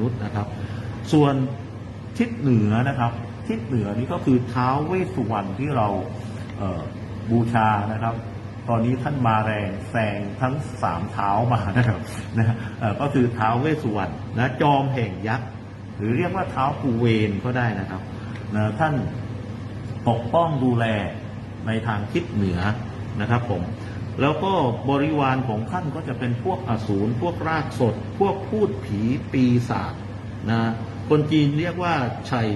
นุษย์นะครับ ส่วนทิศเหนือนะครับ ทิศเหนือนี่ก็คือเท้าวเวสสุวรรณที่เราเบูชานะครับ ตอนนี้ท่านมาแรงแซงทั้งสามเท้ามานะครับนะก็คือเท้าวเวสสุวรรณนะจอมแห่งยักษ์หรือเรียกว่าเท้าปูเวนก็ได้นะครับนะท่านปกป้องดูแลในทางทิศเหนือนะครับผม แล้วก็บริวารของท่านก็จะเป็นพวกอสูรพวกรากสด พวกพูดผีปีศาจนะคนจีนเรียกว่าชัย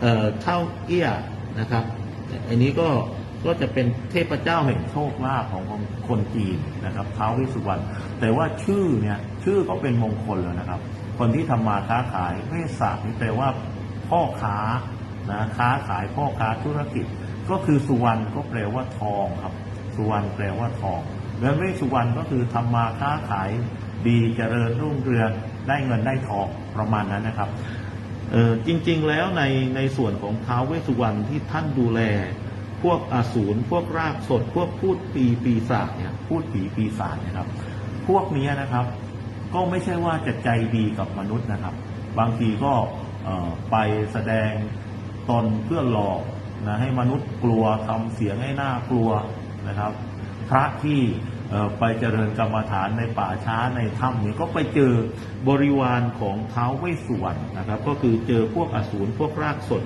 เอ่อเท่าเอี้ยนะครับ อันนี้ก็ก็จะเป็นเทพเจ้าแห่งโชคลาภของคนจีนนะครับท้าววิสุวรรณแต่ว่าชื่อเนี่ยชื่อก็เป็นมงคลแล้วนะครับ คนที่ทำมาค้าขายเวสศาสตร์นี่แปลว่าพ่อค้านะค้าขายพ่อค้าธุรกิจ ก็คือสุวรรณก็แปลว่าทองครับ สุวรรณแปลว่าทองแล้วเวสสุวรรณก็คือทำมาค้าขายดีเจริญรุ่งเรืองได้เงินได้ทองประมาณนั้นนะครับเออจริงๆแล้วในในส่วนของท้าวเวสสุวรรณที่ท่านดูแล พวกอสูรพวกรากสด พวกพูดปีปีศาจเนี่ยพูดผีปีศาจนะครับ พวกนี้นะครับ ก็ไม่ใช่ว่าจะใจดีกับมนุษย์นะครับ บางทีก็ไปแสดงตนเพื่อหลอกนะให้มนุษย์กลัวทำเสียงให้หน้ากลัว นะครับ พระที่ไปเจริญกรรมฐานในป่าช้าในถ้ำเนี่ยก็ไปเจอบริวารของเท้าวเวสสุวรรณนะครับ ก็คือเจอพวกอสูรพวกรากสด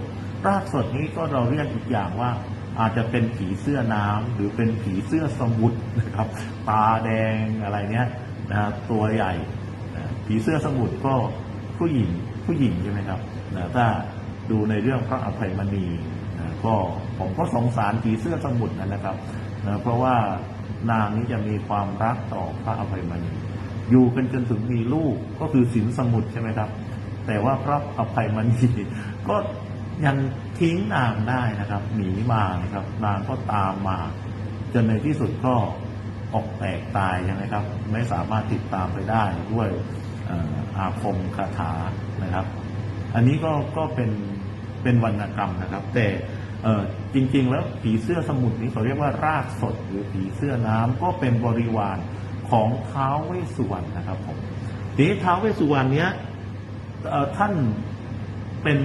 รากสดนี้ก็เราเรียกอีกอย่างว่าอาจจะเป็นผีเสื้อน้ำหรือเป็นผีเสื้อสมุทรนะครับ ตาแดงอะไรเนี้ยนะตัวใหญ่ผีเสื้อสมุทรก็ผู้หญิงผู้หญิงใช่ไหมครับนะถ้าดูในเรื่องพระอภัยมณีนะก็ผมก็สงสารผีเสื้อสมุทรนั่นแหละครับ นะเพราะว่านางนี้จะมีความรักต่อพระอภัยมณีอยู่กันจนถึงมีลูกก็คือสินสมุทรใช่ไหมครับ แต่ว่าพระอภัยมณีก็ยังทิ้งนางได้นะครับ หนีมานะครับ นางก็ตามมา จนในที่สุดก็ออกแตกตายใช่ไหมครับ ไม่สามารถติดตามไปได้ด้วยเอ่ออาคมคาถานะครับ อันนี้ก็ก็เป็นเป็นวรรณกรรมนะครับ แต่ เออจริงๆ แล้วผีเสื้อสมุทรนี้เขาเรียกว่ารากสดหรือผีเสื้อน้ำก็เป็นบริวารของท้าวเวสสุวรรณนะครับผมทีนี้ท้าวเวสสุวรรณเนี้ยท่านเป็น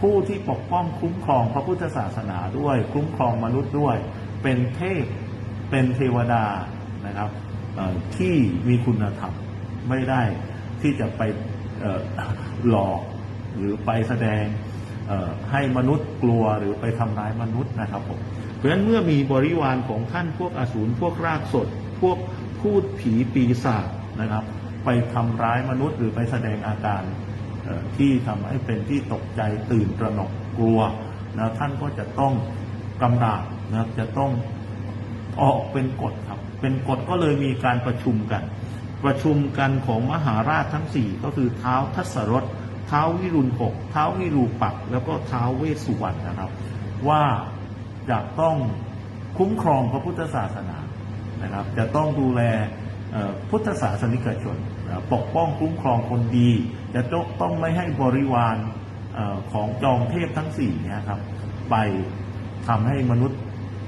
ผู้ที่ปกป้องคุ้มครองพระพุทธศาสนาด้วย คุ้มครองมนุษย์ด้วย เป็นเทพเป็นเทวดานะครับที่มีคุณธรรมไม่ได้ที่จะไปหลอกหรือไปแสดง ให้มนุษย์กลัวหรือไปทำร้ายมนุษย์นะครับผมเพราะฉะนั้นเมื่อมีบริวารของท่านพวกอสูรพวกรากสด พวกพูดผีปีศาจนะครับ ไปทำร้ายมนุษย์หรือไปแสดงอาการที่ทำให้เป็นที่ตกใจตื่นตระหนกกลัวนะท่านก็จะต้องกำราบนะครับจะต้องออกเป็นกฎครับ เป็นกฎก็เลยมีการประชุมกัน ประชุมกันของมหาราชทั้งสี่ก็คือเท้าทัศรถ ท้าวิรุณหกเท้าวิรูปักแล้วก็เท้าเวสสุวรรณนะครับ ว่าจะต้องคุ้มครองพระพุทธศาสนานะครับ จะต้องดูแลพุทธศาสนิกชน ปกป้องคุ้มครองคนดี จะต้องต้องไม่ให้บริวารของจอมเทพทั้งสี่เนี่ยครับ ไปทำให้มนุษย์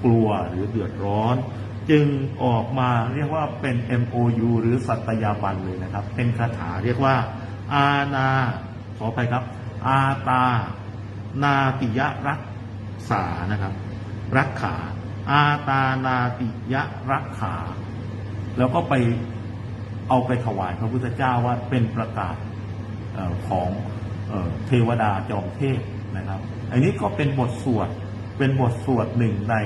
กลัวหรือเดือดร้อน จึงออกมาเรียกว่าเป็น MOU หรือสัตยาบันเลยนะครับ เป็นคาถาเรียกว่า อาณา ขออภัยครับ อาตา นาติยรักษานะครับ รักขา อาตานาติยรักขา แล้วก็ไปเอาไปถวายพระพุทธเจ้าว่าเป็นประกาศของเออเทวดาจอมเทพนะครับ อันนี้ก็เป็นบทสวด เป็นบทสวดหนึ่งใน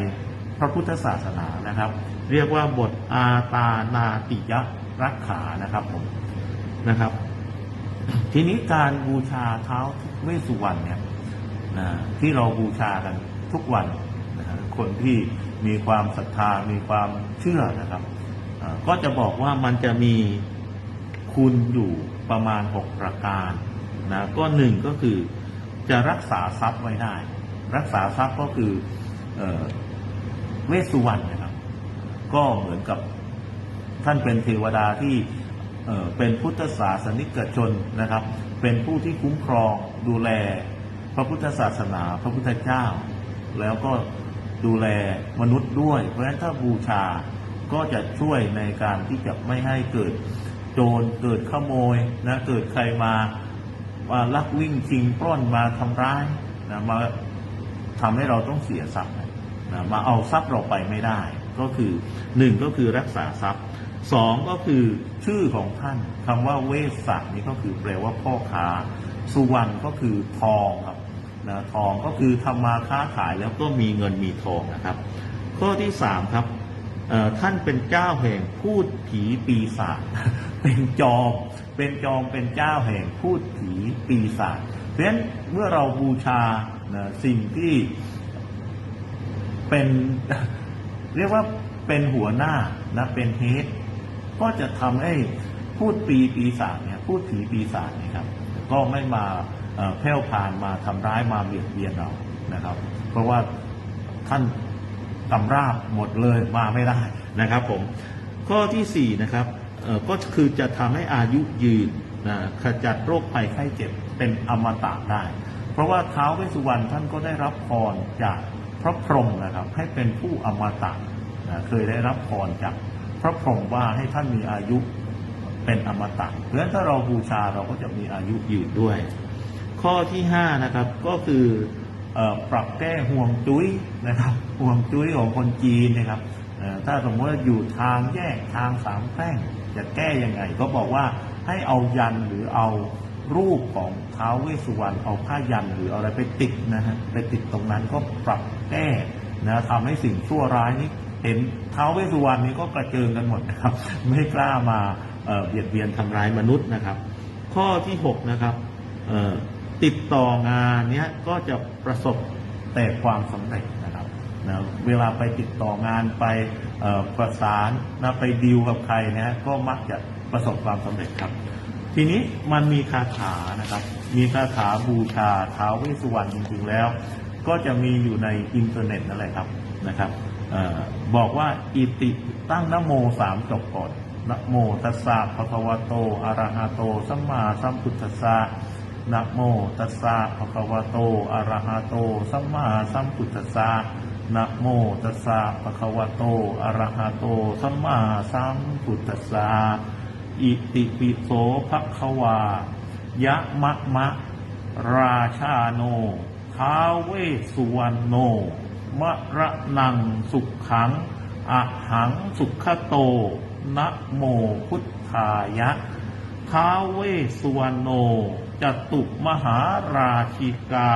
พระพุทธศาสนานะครับ เรียกว่าบทอาตานาติยรักขานะครับผมนะครับ ทีนี้การบูชาเท้าเวสสุวรรณเนี่ยที่เราบูชากันทุกวันคนที่มีความศรัทธามีความเชื่อนะครับก็จะบอกว่ามันจะมีคุณอยู่ประมาณ 6 ประการนะก็หนึ่งก็คือจะรักษาทรัพย์ไว้ได้ รักษาทรัพย์ก็คือเออเวสสุวรรณนะครับ ก็เหมือนกับท่านเป็นเทวดาที่ เป็นพุทธศาสนิกชนนะครับ เป็นผู้ที่คุ้มครองดูแลพระพุทธศาสนา พระพุทธเจ้า แล้วก็ดูแลมนุษย์ด้วย เพราะฉะนั้นถ้าบูชาก็จะช่วยในการที่จะไม่ให้เกิดโจรเกิดขโมยนะเกิดใครมามาลักวิ่งชิงปล้นมาทำร้ายนะมาทำให้เราต้องเสียทรัพย์นะมาเอาทรัพย์เราไปไม่ได้ ก็คือหนึ่งก็คือรักษาทรัพย์ สองก็คือชื่อของท่านคำว่าเวสสักนี่ก็คือแปลว่าพ่อค้า สุวรรณก็คือทองครับนะทองก็คือทำมาค้าขายแล้วก็มีเงินมีทองนะครับ ข้อที่สามครับท่านเป็นเจ้าแห่งพูดผีปีศาจเป็นจอมเป็นจอมเป็นเจ้าแห่งพูดผีปีศาจเพราะฉะนั้นเมื่อเราบูชานะสิ่งที่เป็นเรียกว่าเป็นหัวหน้านะเป็นเฮด ก็จะทำให้พูดปีปีศาจเนี่ยพูดผีปีศาจเนี่ยครับ ก็ไม่มาแพร่วพานมาทำร้ายมาเบียดเบียนเรานะครับ เพราะว่าท่านกำราบหมดเลยมาไม่ได้นะครับผมข้อที่4นะครับก็คือจะทำให้อายุยืนนะขจัดโรคภัยไข้เจ็บเป็นอมตะได้ เพราะว่าท้าวเวสสุวรรณท่านก็ได้รับพรจากพระพรหมนะครับ ให้เป็นผู้อมตะนะเคยได้รับพรจาก พระพรหมว่าให้ท่านมีอายุเป็นอมตะเพราะฉะนั้นถ้าเราบูชาเราก็จะมีอายุยืนด้วย ข้อที่5นะครับก็คืออปรับแก้ห่วงจุ้ยนะครับห่วงจุ้ยของคนจีนนะครับถ้าสมมติว่าอยู่ทางแยกทางสามแพร่งจะแก้ยังไง ก็บอกว่าให้เอายันหรือเอารูปของท้าวเวสสุวรรณเอาผ้ายันหรืออะไรไปติดนะฮะไปติดตรงนั้นก็ปรับแก้นะทำให้สิ่งชั่วร้ายนี้ เห็นท้าวเวสุวรรณนี้ก็กระเจิงกันหมดนะครับ ไม่กล้ามาเบียดเบียนทำร้ายมนุษย์นะครับ ข้อที่6นะครับติดต่องานเนี้ยก็จะประสบแต่ความสำเร็จนะครับนะเวลาไปติดต่องานไปประสานนะไปดีลกับใครนะก็มักจะประสบความสำเร็จครับ ทีนี้มันมีคาถานะครับ มีคาถาบูชาท้าวเวสสุวรรณจริงๆแล้ว ก็จะมีอยู่ในอินเทอร์เน็ตนั่นแหละครับนะครับ บอกว่าอิติตั้งนโมสามจบก่อนนโมตัสสะภะคะวะโตอะระหะโต สัมมาสัมพุทธัสสะนโมตัสสะภะคะวะโตอะระหะโต สัมมาสัมพุทธัสสะนะโมตัสสะภะคะวะโตอะระหะโต สัมมาสัมพุทธัสสะอิติปิโสภะคะวายะมะมะ ราชาโนท้าเวสุวรรณโน มระนังสุขขังอะหังสุขโต นะโมพุทธายะ ท้าเวสุวรรณโนจตุมหาราชิกา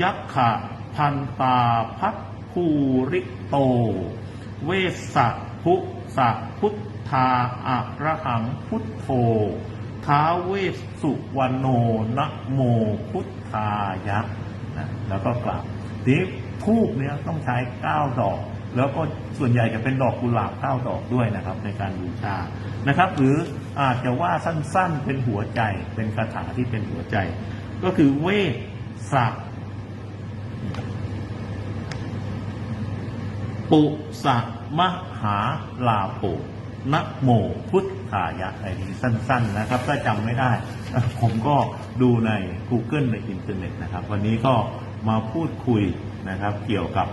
ยักขะพันตาพัทภูริโต เวสสะภุสะพุทธาอะระหังพุทโธ ท้าเวสุวรรณโนนะโมพุทธายะนะแล้วก็กล่าวทีนี้ ทูบเนี่ยต้องใช้เก้าดอก แล้วก็ส่วนใหญ่จะเป็นดอกกุหลาบเก้าดอกด้วยนะครับ ในการบูชานะครับ หรืออาจจะว่าสั้นๆเป็นหัวใจเป็นคาถาที่เป็นหัวใจ ก็คือเวสสักปุสะมหาลาโภนะโมพุทธายะในนี้สั้น ๆ นะครับ ถ้าจำไม่ได้ ผมก็ดูใน Google ในอินเทอร์เน็ตนะครับ วันนี้ก็มาพูดคุย นะครับ เกี่ยวกับ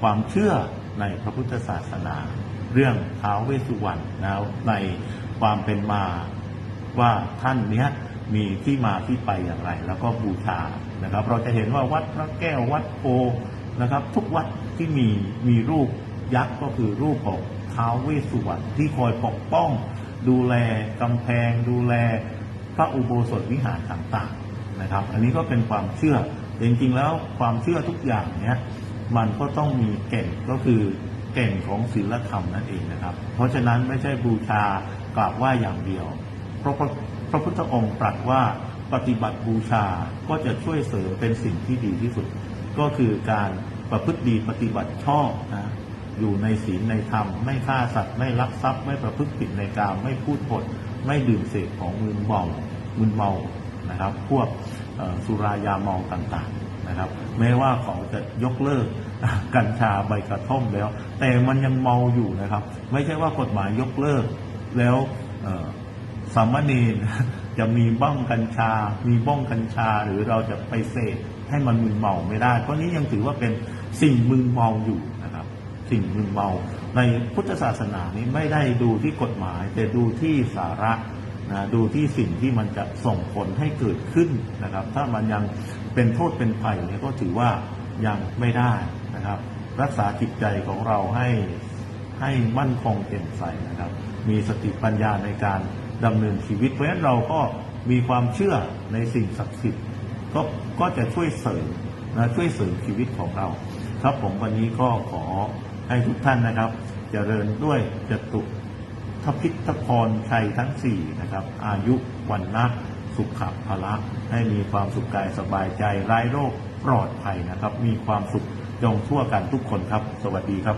ความเชื่อในพระพุทธศาสนา เรื่องท้าวเวสสุวรรณแล้วในความเป็นมาว่าท่านเนี้ยมีที่มาที่ไปอย่างไร แล้วก็บูชานะครับ เราจะเห็นว่าวัดพระแก้ววัดโพนะครับ ทุกวัดที่มีมีรูปยักษ์ก็คือรูปของท้าวเวสสุวรรณที่คอยปกป้อง ดูแลกำแพง ดูแลพระอุโบสถวิหารต่างๆนะครับ อันนี้ก็เป็นความเชื่อ จริงๆแล้วความเชื่อทุกอย่างเนี้ยมันก็ต้องมีเก่งก็คือเก่งของศีลธรรมนั่นเองนะครับ เพราะฉะนั้นไม่ใช่บูชากราบไหว้อย่างเดียวเพราะพระพุทธองค์ตรัสว่าปฏิบัติบูชาก็จะช่วยเสริมเป็นสิ่งที่ดีที่สุด ก็คือการประพฤติดีปฏิบัติชอบนะอยู่ในศีลในธรรม ไม่ฆ่าสัตว์ไม่ลักทรัพย์ ไม่ประพฤติผิดในกามไม่พูดปด ไม่ดื่มเสพของมึนเมามึนเมานะครับ พวก สุรายาเมาต่างๆนะครับ แม้ว่าเขาจะยกเลิกกัญชาใบกระท่อมแล้ว แต่มันยังเมาอยู่นะครับ ไม่ใช่ว่ากฎหมายยกเลิก แล้วสามเณรจะมีบ้องกัญชา มีบ้องกัญชาหรือเราจะไปเสพให้มันมึนเมาไม่ได้ เพราะนี้ยังถือว่าเป็นสิ่งมึนเมาอยู่นะครับ สิ่งมึนเมา ในพุทธศาสนานี้ไม่ได้ดูที่กฎหมาย แต่ดูที่สาระ นะดูที่สิ่งที่มันจะส่งผลให้เกิดขึ้นนะครับ ถ้ามันยังเป็นโทษเป็นภัยเนี่ยก็ถือว่ายังไม่ได้นะครับ รักษาจิตใจของเราให้ให้มั่นคงเต็มใสนะครับ มีสติปัญญาในการดำเนินชีวิต เพราะฉะนั้นเราก็มีความเชื่อในสิ่งศักดิ์สิทธิ์ก็ก็จะช่วยเสริมนะช่วยเสริมชีวิตของเรา ครับผมวันนี้ก็ขอให้ทุกท่านนะครับเจริญด้วยจตุ ทพิทพรชัยทั้งสี่นะครับ อายุวันนะสุขภาระให้มีความสุขกายสบายใจไร้โรคปลอดภัยนะครับ มีความสุขยงทั่วกันทุกคนครับ สวัสดีครับ